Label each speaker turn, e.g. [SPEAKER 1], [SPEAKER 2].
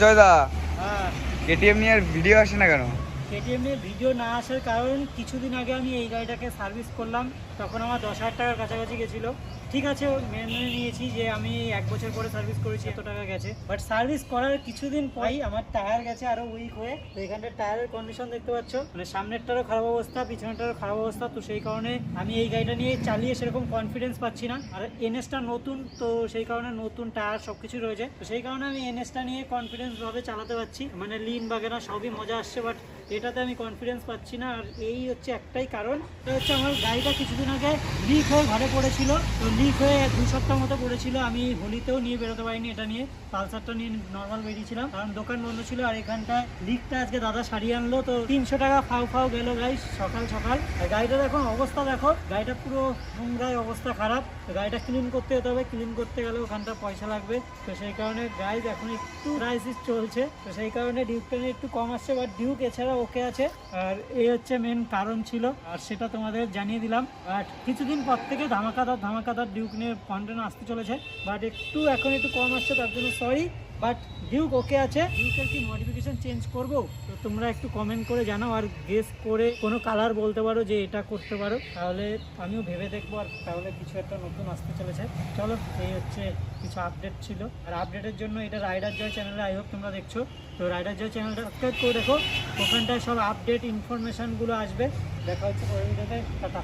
[SPEAKER 1] জয়দা।
[SPEAKER 2] হ্যাঁ।
[SPEAKER 1] কেটিএম নিয়ে আর ভিডিও আসে না কেন?
[SPEAKER 2] কেটিএম ভিডিও না আসার কারণ কিছুদিন আগে আমি এই গাড়িটাকে সার্ভিস করলাম, তখন আমার দশ হাজার টাকার কাছাকাছি গেছিল। ঠিক আছে মেনে নিয়েছি যে আমি এক বছর পরে সার্ভিস করেছি, এত টাকা গেছে। বাট সার্ভিস করার কিছুদিন পরেই আমার টায়ার গেছে আরও উইক হয়ে। তো এখানটার টায়ারের কন্ডিশন দেখতে পাচ্ছ। মানে সামনেরটারও খারাপ অবস্থা, পিছনেরটারও খারাপ অবস্থা। তো সেই কারণে আমি এই গাড়িটা নিয়ে চালিয়ে সেরকম কনফিডেন্স পাচ্ছি না। আর এনএসটা নতুন, তো সেই কারণে নতুন টায়ার সব কিছু রয়েছে। তো সেই কারণে আমি এনএসটা নিয়ে কনফিডেন্স ভাবে চালাতে পারছি। মানে লিন বাগেরা সবই মজা আসছে বাট এটাতে আমি কনফিডেন্স পাচ্ছি না, আর এই হচ্ছে একটাই কারণ। এটা হচ্ছে আমার গাড়িটা কিছুদিন আগে লিক হয়ে ঘরে পড়েছিল। তো লিক হয়ে দু সপ্তাহ মতো পড়েছিল। আমি হোলিতেও নিয়ে বেরোতে পারিনি এটা নিয়ে। পালসারটা নিয়ে নর্মাল বেরিয়েছিলাম। কারণ দোকান বন্ধ ছিল, আর এখানটায় লিকটা আজকে দাদা সারিয়ে আনলো। তো তিনশো টাকা ফাউ ফাউ গেল গাই সকাল সকাল। আর গাড়িটার এখন অবস্থা দেখো। গাড়িটা পুরো নোংরায় অবস্থা খারাপ। গাড়িটা ক্লিন করতে যেতে হবে। ক্লিন করতে গেলে ওখানটা পয়সা লাগবে। তো সেই কারণে গাইজ এখন একটু ক্রাইসিস চলছে। তো সেই কারণে ডিউকটা একটু কম আসছে বাট ডিউক এছাড়া ওকে আছে। আর এই হচ্ছে মেন কারণ ছিল। আর সেটা তোমাদের জানিয়ে দিলাম। বাট কিছুদিন পর থেকে ধামাকাদার ধামাকাদার ডিউক নিয়ে কন্টেন্ট আসতে চলেছে। বাট একটু এখন একটু কম আসছে, তার জন্য সরি বাট ডিউক ওকে আছে? ডিউকের কি মডিফিকেশন চেঞ্জ করব? তো তোমরা একটু কমেন্ট করে জানাও আর গেস করে কোনো কালার বলতে পারো যে এটা করতে পারো। তাহলে আমিও ভেবে দেখব আর তাহলে কিছু একটা নতুন আসতে চলেছে। চলো, এই হচ্ছে কিছু আপডেট ছিল। আর আপডেটের জন্য এটা রাইডার জয় চ্যানেলে আই হোপ তোমরা দেখছ। তো রাইডার জয় চ্যানেলটা সাবস্ক্রাইব করে দেখো ওখানটায় সব আপডেট ইনফরমেশনগুলো আসবে। দেখা হচ্ছে পরের ভিডিওতে টাটা।